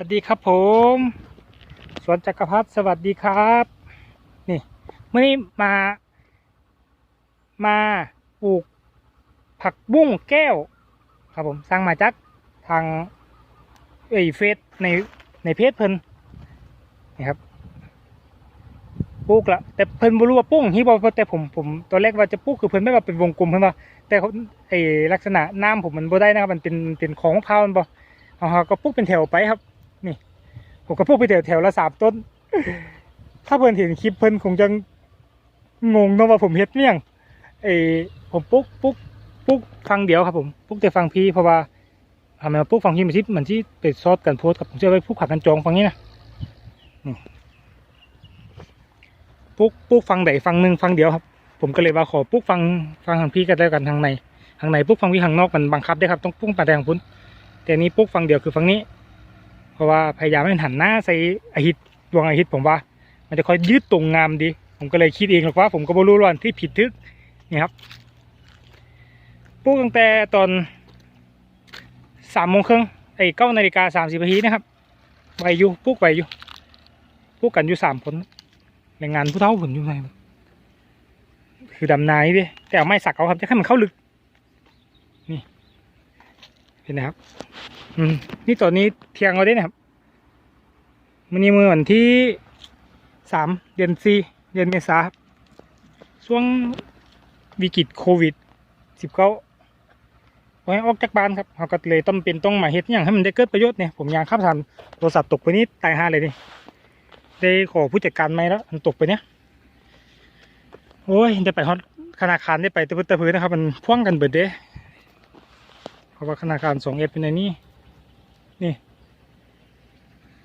วัสดีครับผม สวนจักรพัฒสวัสดีครับ นี่เมื่อนี้มา มาปลูกผักบุ้งแก้ว ครับผมสั่งมาจากทางเอยเฟซในในเพจเพิ่นนี่ครับปลูกละแต่เพิ่นบ่รู้ว่าปลูกที่บ่แต่ผมผมตอนแรกว่าจะปลูกคือเพิ่นไม่ว่าเป็นวงกลมเพิ่นว่าแต่ไอลักษณะน้ำผมมันบ่ได้นะครับ มันเป็นเป็นของมะพร้าวมันบ่เอาเขาก็ปลูกเป็นแถวไปครับ ผมก็ปลูกไปแถวแถวละสามต้น ถ้าเพิ่อนเห็นคลิปเพิ่อนคงจะงงเนาะว่าผมเฮ็ดเนี่ยงไอ้ผมปลูกปลูกปลูกฟังเดียวครับผมปลูกแต่ฟังพี่เพราะว่าทำไมปลูกฟังพี่มันที่มันที่ไปซอดกันโพสกับผมจะเอาไปปลูกผักกันจองฟังนี้นะปลูกปลูกฟังใดฟังหนึ่งฟังเดียวครับ ผมก็เลยว่าขอปลูกฟังฟังทางพี่กันแล้วกันทางในทางในปลูกฟังพี่ทางนอกมันบังคับได้ครับต้องปลูกไปทางพุ้นแต่นี้ปลูกฟังเดียวคือฟังนี้ เพราะว่าพยายามให้มันหันหน้าใส่อาทิตย์ดวงอาทิตย์ผมว่า มันจะค่อยยืดตรงงามดี ผมก็เลยคิดเองหรอกว่า ผมก็ไม่รู้ว่าอันที่ผิดทึกนี่ครับปลูกตั้งแต่ตอนสามโมงครึ่งไอ้เก้านาฬิกาสามสิบนาทีนะครับไหวอยู่ปลูกไหวอยู่ปลูกกันอยู่สามคนแรงงานผู้เฒ่าผมอยู่ไหนคือดำนานี่ดิแต่เอาไม้สักเอาครับจะให้มันเข้าลึกนี่เห็นนะครับ อืมนี่ตอนนี้เทียงเราได้นะครับมันนี้มือวันที่สามเดือนสี่เดือนเมษาครับช่วงวิกฤตโควิดสิบเก้าไว้ออกจากบ้านครับเขาก็เลยต้องเป็นต้องมาเฮ็ดอย่างให้มันได้เกิดประโยชน์เนี่ยผมยางข้ามทันโทรศัพท์ตกไปนี่ตายห่าเลยนี่ได้ขอผู้จัดการไหมแล้วมันตกไปเนี่ยโอ้ยได้ไปฮอตธนาคารได้ไปตะพื้นตะพื้นนะครับ มันพ่วงกันเบิดเด้เพราะว่าธนาคารสองเอฟเป็นในนี้ นี่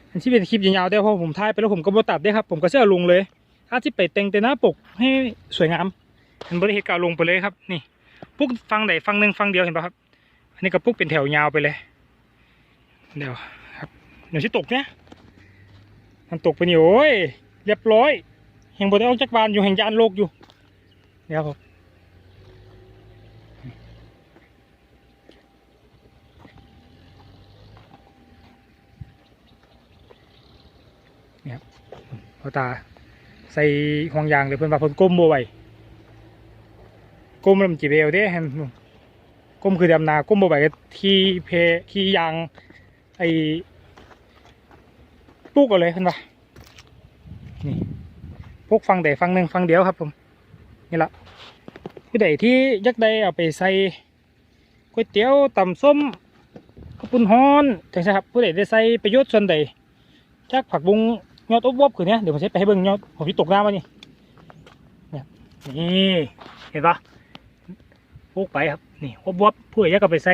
อันที่เป็นคลิปยาวๆได้เพราะผมถ่ายไปแล้วผมก็บตัดได้ครับ ผมก็เสื้อลงเลยถ้าที่ไปแต่งแต่หน้าปกให้สวยงามเห็นบริเหตุการลงไปเลยครับนี่ปุ๊กฟังไหนฟังหนึ่งฟังเดียวเห็นปะครับ อันนี้ก็ปุ๊กเป็นแถวยาวไปเลย เดี๋ยวครับเดี๋ยวที่ตกเนี่ยมันตกไปนี่โอ้ยเรียบร้อยแห่งบได้ออกจากบานอยู่แห่งยานโลกอยู่เดี๋ยว ครับพ่อตาใส่ห่วงยางเลยเพิ่นว่าเพิ่นก้มบ่ไหวก้มล้วมันจีเบลเด้ฮะก้มคือดำนาก้มบ่ไหวขี่เพขี่ยางไอ้ลูกเอาเลยเพิ่นว่านี่พวกฟังใดฟังหนึ่งฟังเดียวครับผมนี่ละผู้ใดที่ยักได้เอาไปใส่ก๋วยเตี๋ยวตำส้มข้าวปุ้นฮ้อนจังใช่ครับผู้ใดได้ใส่ประโยชน์ส่วนใดจากผักบุ้ง ยอดอบวบคือเนี้ยเดี๋ยวผมจะไปให้เบิ่งยอดผมที่ตกน้ำมานี่เนี่ยนี่เห็นปะปลูกไปครับนี่อบวบเพื่อจะกลับไปใส่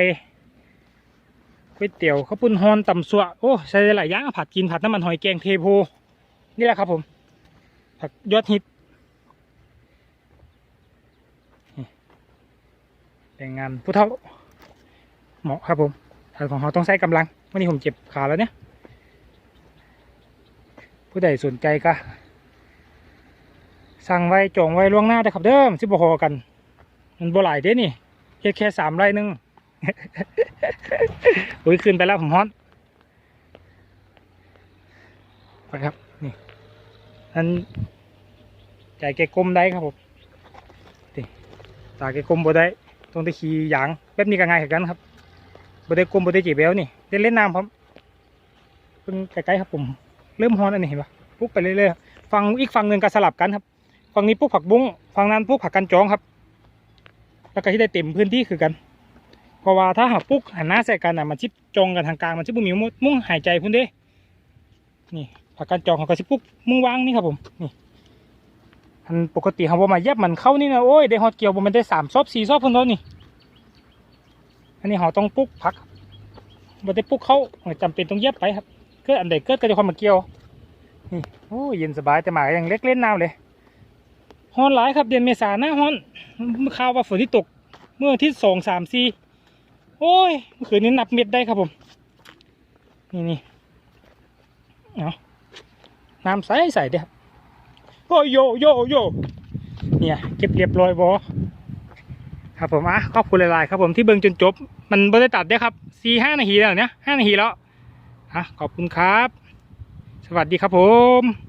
ก๋วยเตี๋ยวข้าวปุ้นฮอนตำสัวโอ้ใส่ได้หลายอย่างผัดกินผัดน้ำมันหอยแกงเทโพนี่แหละครับผมผักยอดฮิตนี่แรงงานผู้เฒ่าเหมาะครับผมทางของเขาต้องใช้กำลังวันนี้ผมเจ็บขาแล้วเนี่ย ผู้ใดสนใจก็สั่งไว้จองไว้ล่วงหน้าได้ครับเด้อมันสิบพอกัน มันบ่หลายเด้นี่เฮ็ดแค่สามไร่หนึงอุ้ยขึ้นไปแล้วผมฮอนไปครับนี่อันใจแกกลมได้ครับผมนี่ตาแกกลมบ่ได้ต้องได้ขี่ยางแบบนี้ก็ง่ายเหมือนกันครับบ่ได้กลมบ่ได้จีบแววนี่ได้เล่นน้ำพร้อมเพิ่งใกล้ๆครับผม เริ่มฮอนอันนี้เห็นปะปุ๊บไปเรื่อยๆฝั่งอีกฝั่งหนึ่งก็สลับกันครับฝั่งนี้ปุ๊บผักบุ้งฝั่งนั้นปุ๊บผักกันจองครับ แล้วก็ที่ได้เต็มพื้นที่คือกันเพราะว่าถ้าหากปุ๊บหันหน้าใส่กันอะมันชิบจองกันทางกลางมันชิบบุมีมุ้งหายใจพุ่นเด้ นี่ผักกันจองเขาก็ชิบปุ๊บมุ้งวางนี่ครับผมนี่อันปกติเขาบอกมาเย็บมันเข้านี่นะโอ้ยได้ฮอตเกี่ยวมันได้สามซอบสี่ซอบพุ่นแล้วนี่อันนี้เขาต้องปุ๊บผักบ่ได้ปุ๊บเข้าจำเป็นต้องเย็บไปครับเกิดอันใดเกิดก็จะความมาเกี่ยว นี่โอ้เย็นสบายแต่หมายังเล็กเล่นน้ำเลยฮ้อนหลายครับเดือนเมษาหน้าฮ้อนเมื่อข่าวว่าฝนที่ตก เมื่อที่สองสามสี่โอ้ยเมื่อคืนนี้นับเม็ดได้ครับผม นี่นี่เอาะน้ำใสใสเด้ครับโอ้ยโยโยโยเนี่ยเก็บเรียบร้อยบอครับผมอะขอบคุณหลายๆครับผมที่เบิ่งจนจบ มันไม่ได้ตัดเด้ครับสี่ห้านาทีแล้วเนี่ยห้านาทีแล้วอะขอบคุณครับ วัสดีครับผม